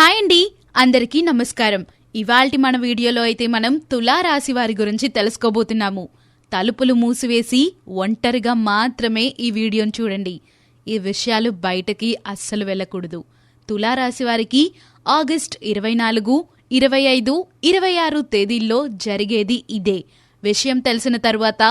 Hi అండి అందరికీ నమస్కారం. ఇవాల్టి మన వీడియోలో అయితే మనం తులారాశి వారి గురించి తెలుసుకోబోతున్నాము. తలుపులు మూసివేసి ఒంటరిగా మాత్రమే ఈ వీడియోను చూడండి. ఈ విషయాలు బయటకి అస్సలు వెళ్ళకూడదు. తులారాశి వారికి ఆగస్ట్ ఇరవై నాలుగు ఇరవై ఐదు ఇరవై ఆరు తేదీల్లో జరిగేది ఇదే. విషయం తెలిసిన తరువాత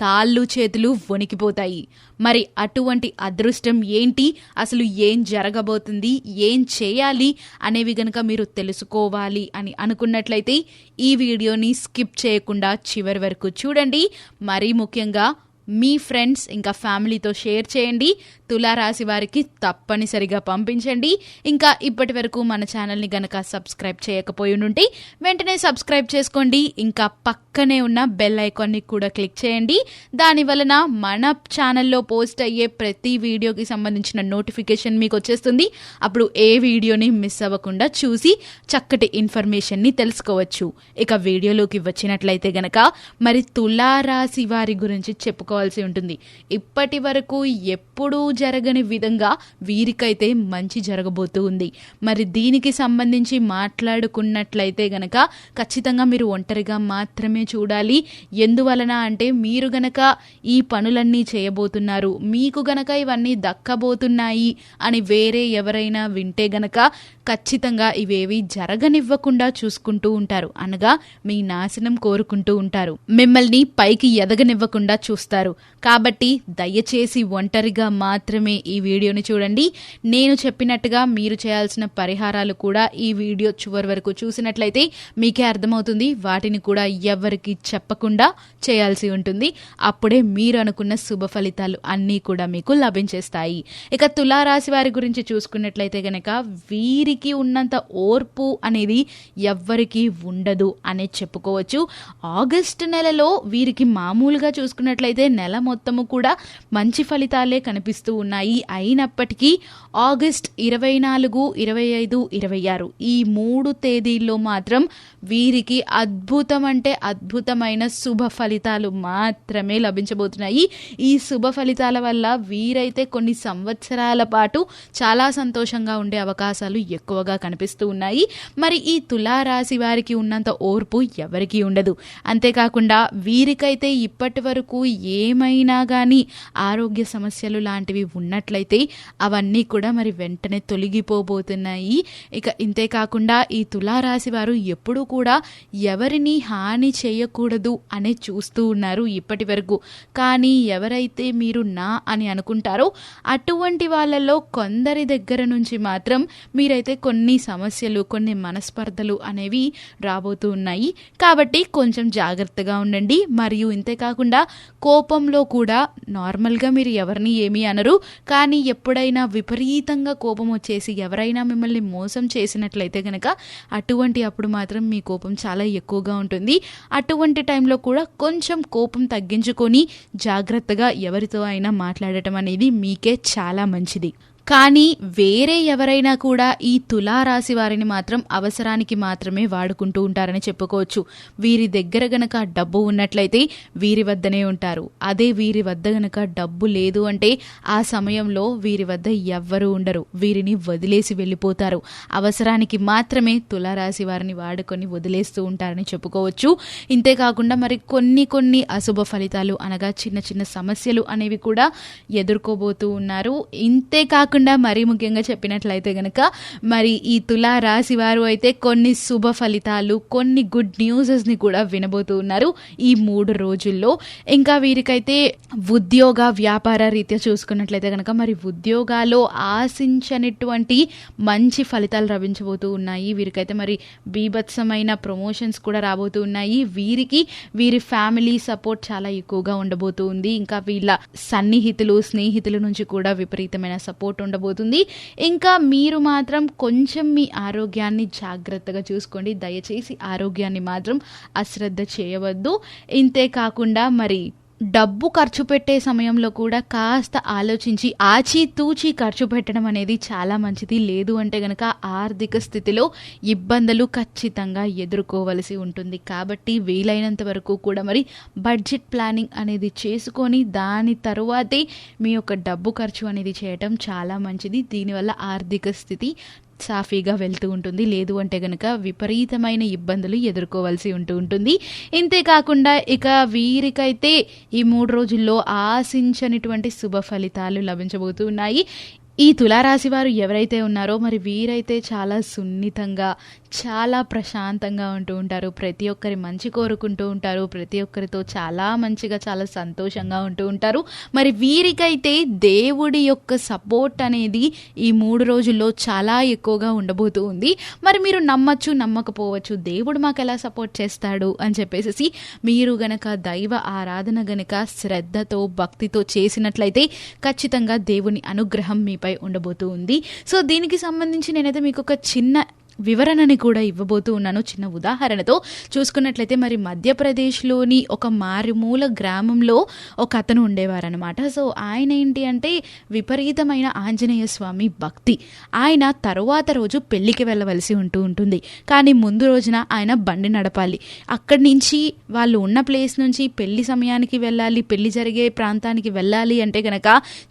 కాళ్ళు చేతులు వణికిపోతాయి. మరి అటువంటి అదృష్టం ఏంటి? అసలు ఏం జరగబోతుంది? ఏం చేయాలి? అనేవి గనక మీరు తెలుసుకోవాలి అని అనుకున్నట్లయితే ఈ వీడియోని స్కిప్ చేయకుండా చివరి వరకు చూడండి. మరీ ముఖ్యంగా మీ ఫ్రెండ్స్ ఇంకా ఫ్యామిలీతో షేర్ చేయండి. తులారాశి వారికి తప్పనిసరిగా పంపించండి. ఇంకా ఇప్పటి వరకు మన ఛానల్ని గనక సబ్స్క్రైబ్ చేయకపోయి ఉంటే వెంటనే సబ్స్క్రైబ్ చేసుకోండి. ఇంకా పక్కనే ఉన్న బెల్ ఐకాన్ని కూడా క్లిక్ చేయండి. దాని వలన మన ఛానల్లో పోస్ట్ అయ్యే ప్రతి వీడియోకి సంబంధించిన నోటిఫికేషన్ మీకు వచ్చేస్తుంది. అప్పుడు ఏ వీడియోని మిస్ అవ్వకుండా చూసి చక్కటి ఇన్ఫర్మేషన్ని తెలుసుకోవచ్చు. ఇక వీడియోలోకి వచ్చినట్లయితే గనక మరి తులారాశి వారి గురించి చెప్పుకోవాల్సి ఉంటుంది. ఇప్పటి వరకు ఎప్పుడూ జరగని విధంగా వీరికైతే మంచి జరగబోతూ ఉంది. మరి దీనికి సంబంధించి మాట్లాడుకున్నట్లయితే గనక ఖచ్చితంగా మీరు ఒంటరిగా మాత్రమే చూడాలి. ఎందువలన అంటే మీరు గనక ఈ పనులన్నీ చేయబోతున్నారు. మీకు గనక ఇవన్నీ దక్కబోతున్నాయి అని వేరే ఎవరైనా వింటే గనక ఖచ్చితంగా ఇవేవి జరగనివ్వకుండా చూసుకుంటూ ఉంటారు. అనగా మీ నాశనం కోరుకుంటూ ఉంటారు. మిమ్మల్ని పైకి ఎదగనివ్వకుండా చూస్తారు. కాబట్టి దయచేసి ఒంటరిగా మాత్రం మాత్రమే ఈ వీడియోని చూడండి. నేను చెప్పినట్టుగా మీరు చేయాల్సిన పరిహారాలు కూడా ఈ వీడియో చివరి వరకు చూసినట్లయితే మీకే అర్థమవుతుంది. వాటిని కూడా ఎవరికి చెప్పకుండా చేయాల్సి ఉంటుంది. అప్పుడే మీరు అనుకున్న శుభ ఫలితాలు అన్నీ కూడా మీకు లభించేస్తాయి. ఇక తులారాశి వారి గురించి చూసుకున్నట్లయితే గనక వీరికి ఉన్నంత ఓర్పు అనేది ఎవ్వరికి ఉండదు అనే చెప్పుకోవచ్చు. ఆగస్టు నెలలో వీరికి మామూలుగా చూసుకున్నట్లయితే నెల మొత్తము కూడా మంచి ఫలితాలే కనిపిస్తూ ఉన్నాయి. అయినప్పటికీ ఆగస్ట్ ఇరవై నాలుగు ఇరవై ఐదు ఇరవై ఆరు ఈ మూడు తేదీల్లో మాత్రం వీరికి అద్భుతం అంటే అద్భుతమైన శుభ ఫలితాలు మాత్రమే లభించబోతున్నాయి. ఈ శుభ ఫలితాల వల్ల వీరైతే కొన్ని సంవత్సరాల పాటు చాలా సంతోషంగా ఉండే అవకాశాలు ఎక్కువగా కనిపిస్తూ ఉన్నాయి. మరి ఈ తులారాశి వారికి ఉన్నంత ఓర్పు ఎవరికీ ఉండదు. అంతేకాకుండా వీరికైతే ఇప్పటి వరకు ఏమైనా కానీ ఆరోగ్య సమస్యలు లాంటివి ఉన్నట్లయితే అవన్నీ కూడా మరి వెంటనే తొలగిపోబోతున్నాయి. ఇక ఇంతే కాకుండా ఈ తులారాశి వారు ఎప్పుడూ కూడా ఎవరిని హాని చేయకూడదు అనే చూస్తూ ఉన్నారు ఇప్పటి వరకు. కానీ ఎవరైతే మీరు నా అని అనుకుంటారో అటువంటి వాళ్ళలో కొందరి దగ్గర నుంచి మాత్రం మీరైతే కొన్ని సమస్యలు కొన్ని మనస్పర్ధలు అనేవి రాబోతూ ఉన్నాయి. కాబట్టి కొంచెం జాగ్రత్తగా ఉండండి. మరియు ఇంతేకాకుండా కోపంలో కూడా నార్మల్గా మీరు ఎవరిని ఏమీ అనరు. కానీ ఎప్పుడైనా విపరీతంగా కోపం వచ్చేసి ఎవరైనా మిమ్మల్ని మోసం చేసినట్లయితే కనుక అటువంటి అప్పుడు మాత్రం మీ కోపం చాలా ఎక్కువగా ఉంటుంది. అటువంటి టైంలో కూడా కొంచెం కోపం తగ్గించుకొని జాగ్రత్తగా ఎవరితో అయినా మాట్లాడటం అనేది మీకే చాలా మంచిది. కానీ వేరే ఎవరైనా కూడా ఈ తులారాశి వారిని మాత్రం అవసరానికి మాత్రమే వాడుకుంటూ ఉంటారని చెప్పుకోవచ్చు. వీరి దగ్గర గనక డబ్బు ఉన్నట్లయితే వీరి వద్దనే ఉంటారు. అదే వీరి వద్ద గనక డబ్బు లేదు అంటే ఆ సమయంలో వీరి వద్ద ఎవ్వరూ ఉండరు. వీరిని వదిలేసి వెళ్ళిపోతారు. అవసరానికి మాత్రమే తులారాశి వారిని వాడుకొని వదిలేస్తూ ఉంటారని చెప్పుకోవచ్చు. ఇంతేకాకుండా మరి కొన్ని కొన్ని అశుభ ఫలితాలు అనగా చిన్న చిన్న సమస్యలు అనేవి కూడా ఎదుర్కోబోతూ ఉన్నారు. ఇంతేకాక కాకుండా మరీ ముఖ్యంగా చెప్పినట్లయితే గనక మరి ఈ తులా రాశి వారు అయితే కొన్ని శుభ ఫలితాలు కొన్ని గుడ్ న్యూసెస్ని కూడా వినబోతూ ఉన్నారు ఈ మూడు రోజుల్లో. ఇంకా వీరికైతే ఉద్యోగ వ్యాపార రీత్యా చూసుకున్నట్లయితే కనుక మరి ఉద్యోగాల్లో ఆశించనటువంటి మంచి ఫలితాలు లభించబోతూ ఉన్నాయి. వీరికైతే మరి బీభత్సమైన ప్రమోషన్స్ కూడా రాబోతూ ఉన్నాయి. వీరికి వీరి ఫ్యామిలీ సపోర్ట్ చాలా ఎక్కువగా ఉండబోతూ ఉంది. ఇంకా వీళ్ళ సన్నిహితులు స్నేహితుల నుంచి కూడా విపరీతమైన సపోర్ట్ ఉండబోతుంది. ఇంకా మీరు మాత్రం కొంచెం మీ ఆరోగ్యాన్ని జాగ్రత్తగా చూసుకోండి. దయచేసి ఆరోగ్యాన్ని మాత్రం అశ్రద్ధ చేయవద్దు. ఇంతే కాకుండా మరి డబ్బు ఖర్చు పెట్టే సమయంలో కూడా కాస్త ఆలోచించి ఆచితూచి ఖర్చు పెట్టడం అనేది చాలా మంచిది. లేదు అంటే గనక ఆర్థిక స్థితిలో ఇబ్బందులు ఖచ్చితంగా ఎదుర్కోవలసి ఉంటుంది. కాబట్టి వీలైనంత వరకు కూడా మరి బడ్జెట్ ప్లానింగ్ అనేది చేసుకొని దాని తరువాతే మీ యొక్క డబ్బు ఖర్చు అనేది చేయటం చాలా మంచిది. దీనివల్ల ఆర్థిక స్థితి సాఫీగా వెళ్తూ ఉంటుంది. లేదు అంటే గనక విపరీతమైన ఇబ్బందులు ఎదుర్కోవాల్సి ఉంటూ ఉంటుంది. ఇంతేకాకుండా ఇక వీరికైతే ఈ మూడు రోజుల్లో ఆశించనిటువంటి శుభ ఫలితాలు లభించబోతున్నాయి ఈ తులారాశి వారు ఎవరైతే ఉన్నారో మరి వీరైతే చాలా సున్నితంగా చాలా ప్రశాంతంగా ఉంటూ ఉంటారు. ప్రతి ఒక్కరి మంచి కోరుకుంటూ ఉంటారు. ప్రతి ఒక్కరితో చాలా మంచిగా చాలా సంతోషంగా ఉంటూ ఉంటారు. మరి వీరికైతే దేవుడి యొక్క సపోర్ట్ అనేది ఈ మూడు రోజుల్లో చాలా ఎక్కువగా ఉండబోతూ ఉంది. మరి మీరు నమ్మచ్చు నమ్మకపోవచ్చు దేవుడు మాకు ఎలా సపోర్ట్ చేస్తాడు అని చెప్పేసి మీరు గనక దైవ ఆరాధన గనక శ్రద్ధతో భక్తితో చేసినట్లయితే ఖచ్చితంగా దేవుని అనుగ్రహం పై ఉండబోతూ ఉంది. సో దీనికి సంబంధించి నేనైతే మీకు ఒక చిన్న వివరణని కూడా ఇవ్వబోతూ ఉన్నాను. చిన్న ఉదాహరణతో చూసుకున్నట్లయితే మరి మధ్యప్రదేశ్లోని ఒక మారుమూల గ్రామంలో ఒక అతను ఉండేవారనమాట సో ఆయన ఏంటి అంటే విపరీతమైన ఆంజనేయ స్వామి భక్తి. ఆయన తరువాత రోజు పెళ్ళికి వెళ్ళవలసి ఉంటూ ఉంటుంది. కానీ ముందు రోజున ఆయన బండి నడపాలి. అక్కడి నుంచి వాళ్ళు ఉన్న ప్లేస్ నుంచి పెళ్ళి సమయానికి వెళ్ళాలి పెళ్ళి జరిగే ప్రాంతానికి వెళ్ళాలి అంటే కనుక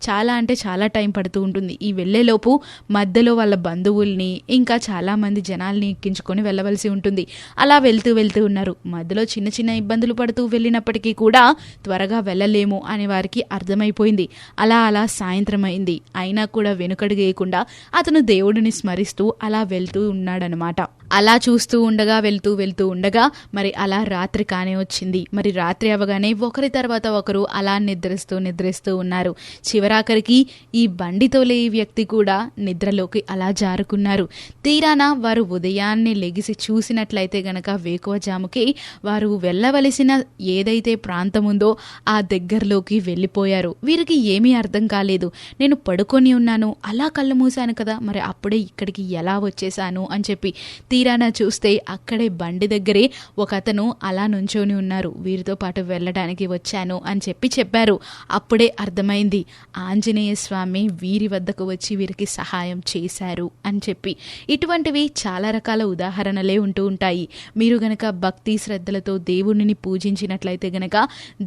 చాలా అంటే చాలా టైం పడుతూ ఉంటుంది. ఈ వెళ్ళేలోపు మధ్యలో వాళ్ళ బంధువుల్ని ఇంకా చాలామంది మంది జనాల్ని ఎక్కించుకొని వెళ్ళవలసి ఉంటుంది. అలా వెళ్తూ వెళ్తూ ఉన్నారు. మధ్యలో చిన్న చిన్న ఇబ్బందులు పడుతూ వెళ్ళినప్పటికీ కూడా త్వరగా వెళ్ళలేము అని వారికి అర్థమైపోయింది. అలా అలా సాయంత్రం అయింది అయినా కూడా వెనుకడుగేయకుండా అతను దేవుడిని స్మరిస్తూ అలా వెళ్తూ ఉన్నాడనమాట అలా చూస్తూ ఉండగా వెళ్తూ వెళ్తూ ఉండగా మరి అలా రాత్రి కానే వచ్చింది. మరి రాత్రి అవగానే ఒకరి తర్వాత ఒకరు అలా నిద్రిస్తూ నిద్రిస్తూ ఉన్నారు. చివరాఖరికి ఈ బండితోలే ఈ వ్యక్తి కూడా నిద్రలోకి అలా జారుకున్నారు. తీరాన వారు ఉదయాన్నే లెగిసి చూసినట్లయితే గనక వేకువజాముకి వారు వెళ్ళవలసిన ఏదైతే ప్రాంతం ఉందో ఆ దగ్గరలోకి వెళ్ళిపోయారు. వీరికి ఏమీ అర్థం కాలేదు. నేను పడుకొని ఉన్నాను. అలా కళ్ళు మూశాను కదా. మరి అప్పుడే ఇక్కడికి ఎలా వచ్చేసాను అని చెప్పి తీరాన చూస్తే అక్కడే బండి దగ్గరే ఒక అతను అలా నుంచొని ఉన్నారు. వీరితో పాటు వెళ్ళడానికి వచ్చాను అని చెప్పి చెప్పారు. అప్పుడే అర్థమైంది. ఆంజనేయ స్వామి వీరి వద్దకు వచ్చి వీరికి సహాయం చేశారు అని చెప్పి. ఇటువంటివి చాలా రకాల ఉదాహరణలే ఉంటూ ఉంటాయి. మీరు గనక భక్తి శ్రద్ధలతో దేవునిని పూజించినట్లయితే గనక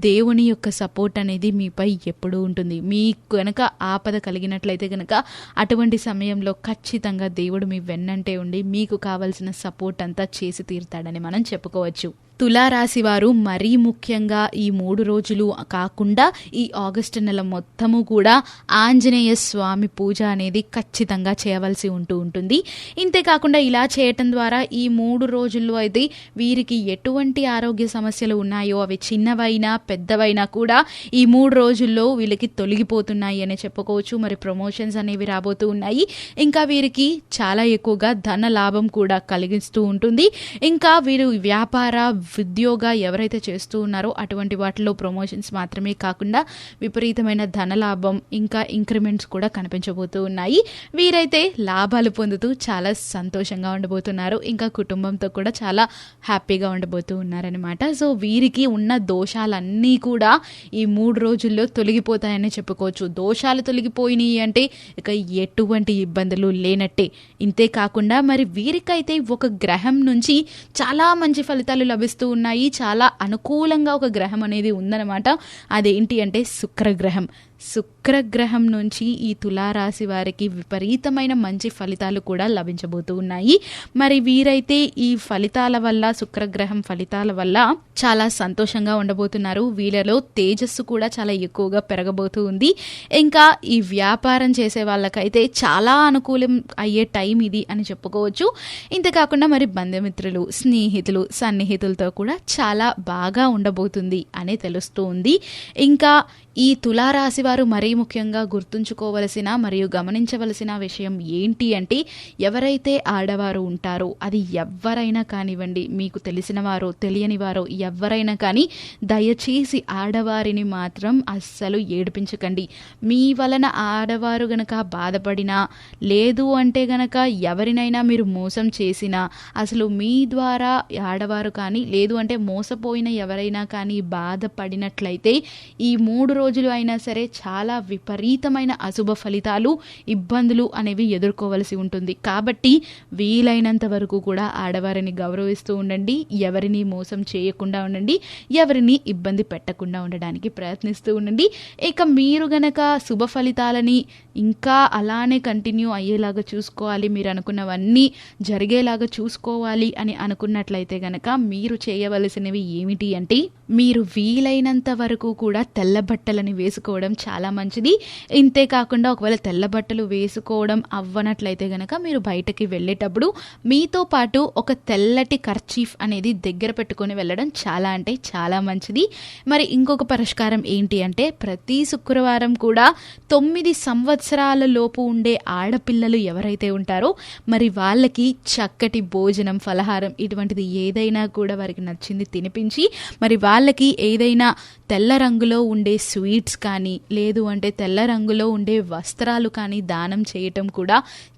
దేవుని యొక్క సపోర్ట్ అనేది మీపై ఎప్పుడూ ఉంటుంది. మీకు గనక ఆపద కలిగినట్లయితే గనక అటువంటి సమయంలో ఖచ్చితంగా దేవుడు మీ వెన్నంటే ఉండి మీకు కావలసిన సపోర్ట్ అంతా చేసి తీరుతాడని మనం చెప్పుకోవచ్చు. తులారాశి వారు మరీ ముఖ్యంగా ఈ మూడు రోజులు కాకుండా ఈ ఆగస్టు నెల మొత్తము కూడా ఆంజనేయ స్వామి పూజ అనేది ఖచ్చితంగా చేయవలసి ఉంటూ ఉంటుంది. ఇంతేకాకుండా ఇలా చేయటం ద్వారా ఈ మూడు రోజుల్లో అయితే వీరికి ఎటువంటి ఆరోగ్య సమస్యలు ఉన్నాయో అవి చిన్నవైనా పెద్దవైనా కూడా ఈ మూడు రోజుల్లో వీళ్ళకి తొలగిపోతున్నాయి అని చెప్పుకోవచ్చు. మరి ప్రమోషన్స్ అనేవి రాబోతూ ఉన్నాయి. ఇంకా వీరికి చాలా ఎక్కువగా ధన లాభం కూడా కలిగిస్తూ ఉంటుంది. ఇంకా వీరు వ్యాపార ఉద్యోగ ఎవరైతే చేస్తూ ఉన్నారో అటువంటి వాటిలో ప్రమోషన్స్ మాత్రమే కాకుండా విపరీతమైన ధనలాభం ఇంకా ఇంక్రిమెంట్స్ కూడా కనిపించబోతూ ఉన్నాయి. వీరైతే లాభాలు పొందుతూ చాలా సంతోషంగా ఉండబోతున్నారు. ఇంకా కుటుంబంతో కూడా చాలా హ్యాపీగా ఉండబోతూ ఉన్నారనమాట సో వీరికి ఉన్న దోషాలన్నీ కూడా ఈ మూడు రోజుల్లో తొలగిపోతాయని చెప్పుకోవచ్చు. దోషాలు తొలగిపోయినాయి అంటే ఇక ఎటువంటి ఇబ్బందులు లేనట్టే. ఇంతే కాకుండా మరి వీరికైతే ఒక గ్రహం నుంచి చాలా మంచి ఫలితాలు లభిస్తాయి. లభిస్తూ ఉన్నాయి. చాలా అనుకూలంగా ఒక గ్రహం అనేది ఉందన్నమాట. అదేంటి అంటే శుక్రగ్రహం. శుక్రగ్రహం నుంచి ఈ తులారాశి వారికి విపరీతమైన మంచి ఫలితాలు కూడా లభించబోతూ ఉన్నాయి. మరి వీరైతే ఈ ఫలితాల వల్ల శుక్రగ్రహం ఫలితాల వల్ల చాలా సంతోషంగా ఉండబోతున్నారు. వీళ్ళలో తేజస్సు కూడా చాలా ఎక్కువగా పెరగబోతూ ఉంది. ఇంకా ఈ వ్యాపారం చేసే వాళ్ళకైతే చాలా అనుకూలం అయ్యే టైం ఇది అని చెప్పుకోవచ్చు. ఇంతకాకుండా మరి బంధుమిత్రులు స్నేహితులు సన్నిహితులతో కూడా చాలా బాగా ఉండబోతుంది అని తెలుస్తూ ఉంది. ఇంకా ఈ తులారాశి వారు వారు మరీ ముఖ్యంగా గుర్తుంచుకోవలసిన మరియు గమనించవలసిన విషయం ఏంటి అంటే ఎవరైతే ఆడవారు ఉంటారో అది ఎవరైనా కానివ్వండి మీకు తెలిసిన వారో తెలియని వారో ఎవరైనా కానీ దయచేసి ఆడవారిని మాత్రం అస్సలు ఏడిపించకండి. మీ వలన ఆడవారు గనక బాధపడినా లేదు అంటే గనక ఎవరినైనా మీరు మోసం చేసినా అసలు మీ ద్వారా ఆడవారు కానీ లేదు అంటే మోసపోయిన ఎవరైనా కానీ బాధపడినట్లయితే ఈ మూడు రోజులు అయినా సరే చాలా విపరీతమైన అశుభ ఫలితాలు ఇబ్బందులు అనేవి ఎదుర్కోవలసి ఉంటుంది. కాబట్టి వీలైనంత వరకు కూడా ఆడవారిని గౌరవిస్తూ ఉండండి ఎవరిని మోసం చేయకుండా ఉండండి ఎవరిని ఇబ్బంది పెట్టకుండా ఉండడానికి ప్రయత్నిస్తూ ఉండండి. ఇక మీరు గనక శుభ ఫలితాలని ఇంకా అలానే కంటిన్యూ అయ్యేలాగా చూసుకోవాలి మీరు అనుకున్నవన్నీ జరిగేలాగా చూసుకోవాలి అని అనుకున్నట్లయితే గనక మీరు చేయవలసినవి ఏమిటి అంటే మీరు వీలైనంత వరకు కూడా తెల్ల బట్టలని వేసుకోవడం చాలా మంచిది. ఇంతే కాకుండా ఒకవేళ తెల్ల బట్టలు వేసుకోవడం అవ్వనట్లయితే గనక మీరు బయటకి వెళ్ళేటప్పుడు మీతో పాటు ఒక తెల్లటి కర్చీఫ్ అనేది దగ్గర పెట్టుకొని వెళ్ళడం చాలా అంటే చాలా మంచిది. మరి ఇంకొక పరిష్కారం ఏంటి అంటే ప్రతి శుక్రవారం కూడా తొమ్మిది సంవత్సరాల లోపు ఉండే ఆడపిల్లలు ఎవరైతే ఉంటారో మరి వాళ్ళకి చక్కటి భోజనం ఫలహారం ఇటువంటిది ఏదైనా కూడా వారికి నచ్చింది తినిపించి మరి వాళ్ళకి ఏదైనా తెల్ల రంగులో ఉండే స్వీట్స్ కానీ లేదు అంటే తెల్ల రంగులో ఉండే వస్త్రాలు కానీ దానం చేయటం కూడా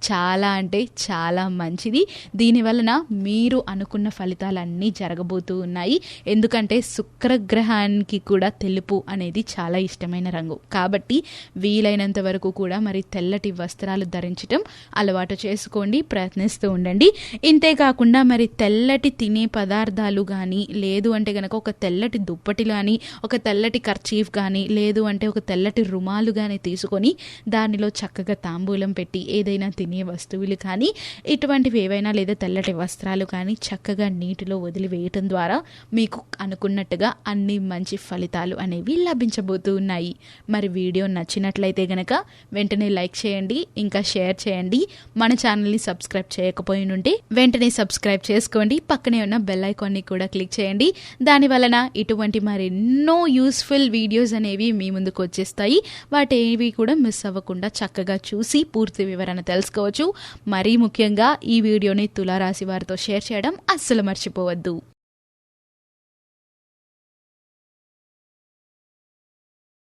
చాలా అంటే చాలా మంచిది. దీనివలన మీరు అనుకున్న ఫలితాలన్నీ జరగబోతూ ఉన్నాయి. ఎందుకంటే శుక్రగ్రహానికి కూడా తెలుపు అనేది చాలా ఇష్టమైన రంగు. కాబట్టి వీలైనంత వరకు కూడా మరి తెల్లటి వస్త్రాలు ధరించటం అలవాటు చేసుకోండి ప్రయత్నిస్తూ ఉండండి. ఇంతే కాకుండా మరి తెల్లటి తినే పదార్థాలు కానీ లేదు అంటే కనుక ఒక తెల్లటి దుప్పటి కానీ ఒక తెల్లటి కర్చీఫ్ కానీ లేదు అంటే ఒక తెల్ల తెల్లటి రుమాలు కానీ తీసుకొని దానిలో చక్కగా తాంబూలం పెట్టి ఏదైనా తినే వస్తువులు కానీ ఇటువంటివి ఏవైనా లేదా తెల్లటి వస్త్రాలు కానీ చక్కగా నీటిలో వదిలివేయటం ద్వారా మీకు అనుకున్నట్టుగా అన్ని మంచి ఫలితాలు అనేవి లభించబోతూ ఉన్నాయి. మరి వీడియో నచ్చినట్లయితే గనక వెంటనే లైక్ చేయండి ఇంకా షేర్ చేయండి. మన ఛానల్ని సబ్స్క్రైబ్ చేయకపోయి ఉంటే వెంటనే సబ్స్క్రైబ్ చేసుకోండి. పక్కనే ఉన్న బెల్ ఐకాన్ని కూడా క్లిక్ చేయండి. దాని వలన ఇటువంటి మరెన్నో యూస్ఫుల్ వీడియోస్ అనేవి మీ ముందుకు వచ్చేస్తాయి. వాటి ఏవి కూడా మిస్ అవ్వకుండా చక్కగా చూసి పూర్తి వివరణ తెలుసుకోవచ్చు. మరీ ముఖ్యంగా ఈ వీడియోని తులారాశి వారితో షేర్ చేయడం అస్సలు మర్చిపోవద్దు.